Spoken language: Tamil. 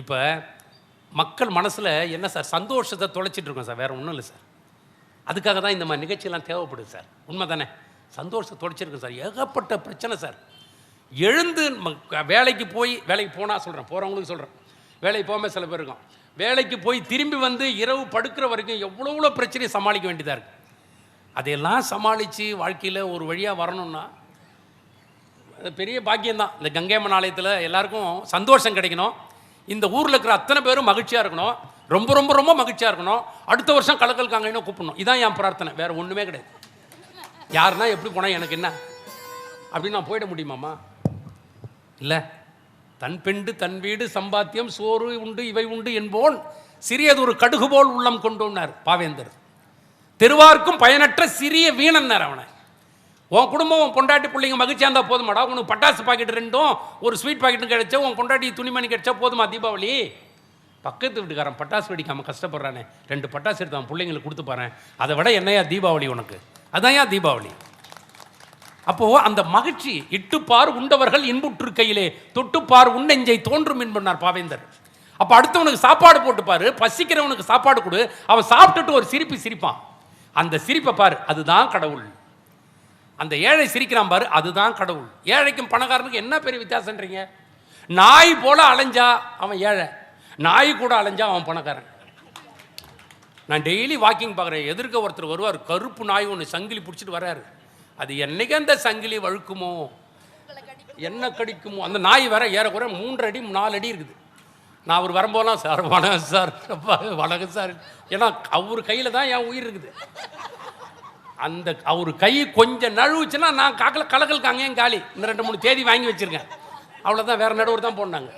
இப்போ மக்கள் மனசில் என்ன சார்? சந்தோஷத்தை தொலைச்சிட்டு இருக்கோம் சார். வேறு ஒன்றும் இல்லை சார். அதுக்காக தான் இந்த மாதிரி நிகழ்ச்சியெல்லாம் தேவைப்படுது சார். உண்மை தானே? சந்தோஷத்தை தொலைச்சிருக்கோம் சார். ஏகப்பட்ட பிரச்சனை சார். எழுந்து வேலைக்கு போய் வேலைக்கு போனால் சொல்கிறேன் போகிறவங்களுக்கு சொல்கிறேன் வேலைக்கு போகாமல் சில பேர் இருக்கும் வேலைக்கு போய் திரும்பி வந்து இரவு படுக்கிற வரைக்கும் எவ்வளோ எவ்வளோ பிரச்சனையை சமாளிக்க வேண்டியதாக இருக்குது அதையெல்லாம் சமாளித்து வாழ்க்கையில் ஒரு வழியாக வரணும்னா அது பெரிய பாக்கியம்தான். இந்த கங்கையம்மன் ஆலயத்தில் எல்லாருக்கும் சந்தோஷம் கிடைக்கணும். இந்த ஊரில் இருக்கிற அத்தனை பேரும் மகிழ்ச்சியாக இருக்கணும். ரொம்ப ரொம்ப ரொம்ப மகிழ்ச்சியாக இருக்கணும். அடுத்த வருஷம் கலக்கல் காங்கன்னு கூப்பிடணும். இதான் என் பிரார்த்தனை. வேறு ஒன்றுமே கிடையாது. யாருன்னா எப்படி போனால் எனக்கு என்ன? அப்படின்னு நான் போயிட முடியுமாம்மா? இல்லை. தன் பெண்டு தன் வீடு சம்பாத்தியம் சோறு உண்டு இவை உண்டு என்போன் சிறியது ஒரு கடுகு போல் உள்ளம் கொண்டோன்னார் பாவேந்தர். தெருவார்க்கும் பயனற்ற சிறிய வீணன்னார் அவனை. உன் குடும்பம் உன் பொண்டாட்டி பிள்ளைங்க மகிழ்ச்சியாக இருந்தால் போதுமாடா. உனக்கு பட்டாசு பாக்கெட் ரெண்டும் ஒரு ஸ்வீட் பாக்கெட்டும் கிடைச்சா உன் பொண்டாட்டி துணிமணி கிடைச்சா போதுமா தீபாவளி? பக்கத்து வீட்டுக்காரன் பட்டாசு வெடிக்காமல் கஷ்டப்படுறானே. ரெண்டு பட்டாசு எடுத்து அவன் பிள்ளைங்களுக்கு கொடுத்து பாறேன் அதை விட என்னையா தீபாவளி உனக்கு? அதான் ஏன் தீபாவளி. அப்போது அந்த மகிழ்ச்சி இட்டுப்பார் உண்டவர்கள் இன்புற்று கையிலே தொட்டுப்பார் உன்னெஞ்சை தோன்றும் என்பார் பாவேந்தர். அப்போ அடுத்தவனுக்கு சாப்பாடு போட்டுப்பாரு பசிக்கிறவனுக்கு சாப்பாடு கொடு அவன் சாப்பிட்டுட்டு ஒரு சிரிப்பு சிரிப்பான். அந்த சிரிப்பை பாரு அதுதான் கடவுள். அந்த ஏழை சிரிக்கிறான் பாரு அதுதான் கடவுள். ஏழைக்கும் பணக்காரனுக்கு என்ன பெரிய வித்தியாசன்றீங்க நாய் போல அலைஞ்சா அவன் ஏழை. நாய் கூட அலைஞ்சா அவன் பணக்காரன். நான் டெய்லி வாக்கிங் பார்க்குறேன். எதிர்க்க ஒருத்தர் வருவார் கருப்பு நாய் ஒன்று சங்கிலி பிடிச்சிட்டு வராரு அது என்னைக்கு அந்த சங்கிலி வழுக்குமோ? என்ன கடிக்குமோ? அந்த நாய் வேற ஏறக்குறை மூன்று அடி நாலு அடி இருக்குது. நான் அவர் வரும்போதெல்லாம் சார் வணக்கம் சார். வணக்கம் சார். ஏன்னா அவர் கையில் தான் என் உயிர் இருக்குது. அந்த அவர் கை கொஞ்சம் நழுவுச்சுன்னா நான் காக்கல கலக்கல் காங்க காலி. இந்த ரெண்டு மூணு தேதி வாங்கி வச்சிருக்கேன். அவ்வளோதான் வேறு நடுவர் தான் போனாங்க.